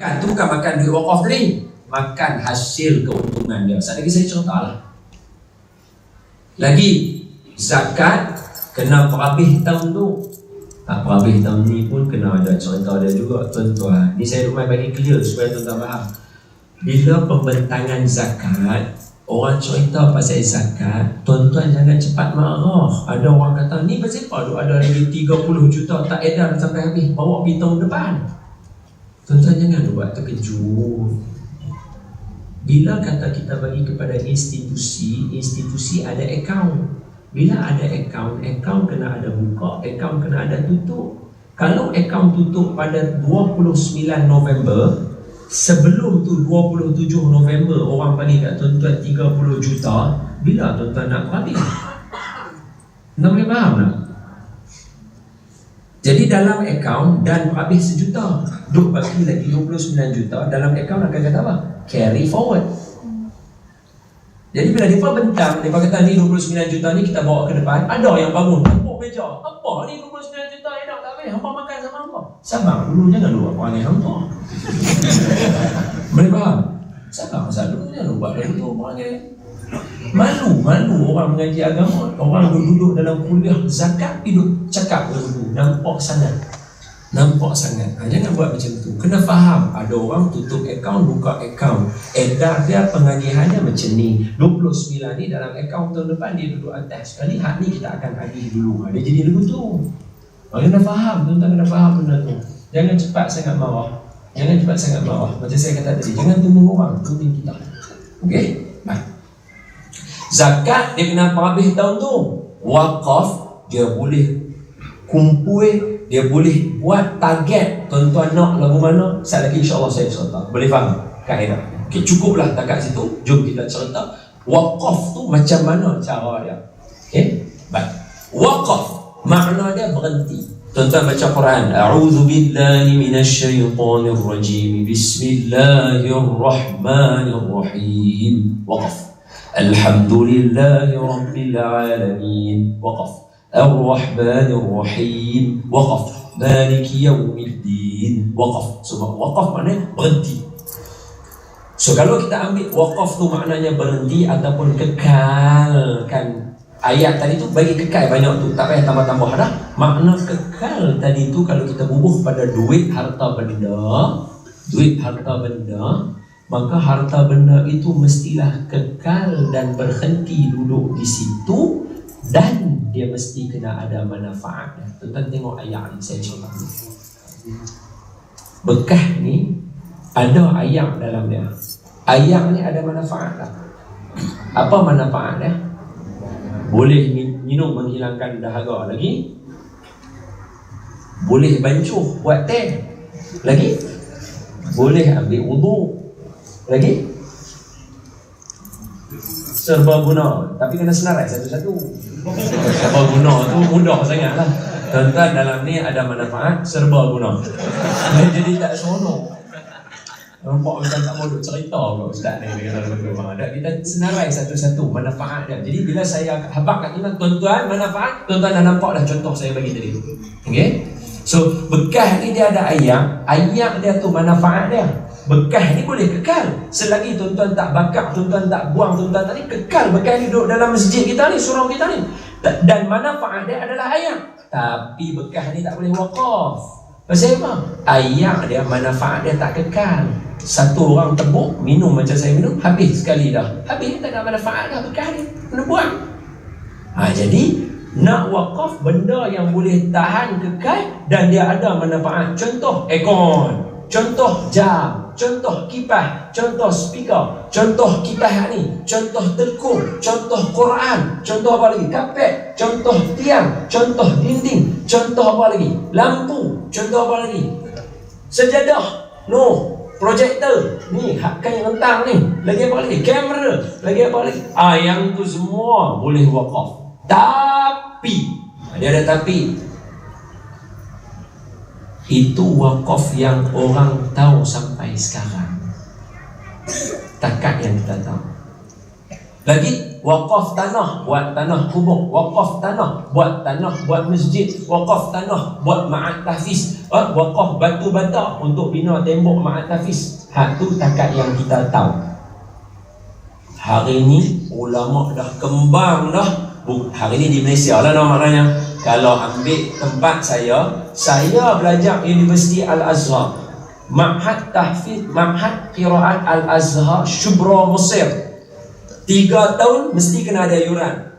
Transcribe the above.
Kan tu bukan makan duit wakaf tadi. Makan hasil keuntungan dia. Sekali lagi saya cerita lah. Lagi, zakat kena perhabis tahun tu. Tak perhabis tahun ni pun kena ada cerita dia juga tuan-tuan. Ni saya rumah bagi clear supaya tuan-tuan faham. Bila pembentangan zakat, orang cerita pasal zakat, tuan-tuan jangan cepat marah. Ada orang kata, ni pasal apa? Ada lagi 30 juta tak edar sampai habis. Bawa pergi tahun depan. Tuan-tuan jangan buat terkejut. Bila kata kita bagi kepada institusi, institusi ada akaun. Bila ada akaun, akaun kena ada buka, akaun kena ada tutup. Kalau akaun tutup pada 29 November, sebelum tu 27 November orang bagi kat tuan-tuan 30 juta, bila tuan-tuan nak habis? Nak boleh faham tak? Jadi dalam akaun dan habis sejuta Duk bagi lagi 29 juta Dalam akaun akan kata apa? Carry forward. Jadi bila mereka bentang Mereka kata ni 29 juta ni kita bawa ke depan Ada yang bangun Tepuk meja. Apa ni 29 juta ni tak boleh Hampa makan sama hampa. Sabar dulu jangan lupa perangai hampa. Boleh faham? Sabar masa dulu jangan lupa dulu perangai Malu, malu orang mengaji agama. Orang duduk dalam kuliah zakat Duduk cakap dulu Nampak sangat. Nampak sangat. Ha, Jangan buat macam tu. Kena faham Ada orang tutup akaun Buka akaun Edar dia pengajiannya macam ni. 29 ni dalam akaun tahun depan Dia duduk atas. Sekali hak ni kita akan agih dulu. Ha, Dia jadi dulu tu ha, Kena faham. Tuan-tuan kena faham benda tu. Jangan cepat sangat marah. Jangan cepat sangat marah. Macam saya kata tadi Jangan tunggu orang. Tunggu kita Okay Baik Zakat dia kena habis tahun tu. Wakaf dia boleh kumpul, dia boleh buat target tuan-tuan nak lagu mana. Sekali lagi insya-Allah saya cerita. Boleh faham kaedah. Okay, cukuplah takat situ. Jom kita cerita wakaf tu macam mana cara dia. Okey? Baik. Wakaf makna dia berhenti. تنتهي بچا قرآن. أعوذ بالله من الشيطان الرجيم. بسم الله الرحمن الرحيم. وقف. الحمد لله رب العالمين. وقف. الرحمن الرحيم. وقف. مالك يوم الدين. وقف. ثم وقف معناه بغدي So kalau kita ambil بردي tu maknanya berhenti ataupun kekalkan. Ayat tadi tu bagi kekal banyak tu tak payah tambah-tambah dah makna kekal tadi tu kalau kita bubuh pada duit harta benda duit harta benda maka harta benda itu mestilah kekal dan berhenti duduk di situ dan dia mesti kena ada manfaatnya. Tuan tengok ayat ni saya cerita. Bekah ni ada ayat dalam dia. Ayat ni ada manfaat tak? Apa manfaat dia? Boleh minum menghilangkan dahaga lagi. Boleh bancuh buat teh. Lagi? Boleh ambil wuduk lagi? Serba guna Tapi kena senarai satu-satu Serba guna tu mudah sangat lah Tuan-tuan dalam ni ada manfaat Serba guna Jadi tak seronok Nampak kita tak mau duk cerita ke Ustaz ni Dia kata Kita senarai satu-satu manfaat dia. Jadi bila saya habak kat tuan Tuan-tuan manfaat? Tuan-tuan dah nampak dah contoh saya bagi tadi. Okay So bekas ni dia ada ayam Ayam dia tu manfaat dia. Bekas ni boleh kekal. Selagi tuan-tuan tak bakar, tuan-tuan tak buang tuan-tuan tadi Kekal bekas ni duduk dalam masjid kita ni, surau kita ni. Dan manfaat dia adalah ayam Tapi bekas ni tak boleh wakaf Pasal apa? Ayam dia manfaat dia tak kekal Satu orang tebuk, minum macam saya minum Habis sekali dah Habis tak ada manfaat dah bekas ni Kena buang ha, Jadi nak wakaf benda yang boleh tahan kekal Dan dia ada manfaat Contoh aircon Contoh jam, contoh kipas, contoh speaker, contoh kipas ni, contoh telekung, contoh Quran, contoh apa lagi? Kapet, contoh tiang, contoh dinding, contoh apa lagi? Lampu, contoh apa lagi? Sejadah, no, projektor, ni hakkan yang rentang ni, lagi apa lagi? Kamera, lagi apa lagi? Ah, yang tu semua boleh wakaf. Tapi, dia ada tapi, itu wakaf yang orang tahu sampai sekarang takat yang kita tahu Lagi wakaf tanah buat tanah kubur, wakaf tanah buat tanah buat masjid, wakaf tanah buat ma'at tahfiz, eh, wakaf batu bata untuk bina tembok ma'at tahfiz. Hak tu takat yang kita tahu. Hari ni ulama dah kembang dah. Hari ni di Malaysia lah nama maknanya. Kalau ambil tempat saya, saya belajar Universiti Al-Azhar. Ma'had Tahfiz, Ma'had Qiraat Al-Azhar, Shubra Mesir. Tiga tahun mesti kena ada yuran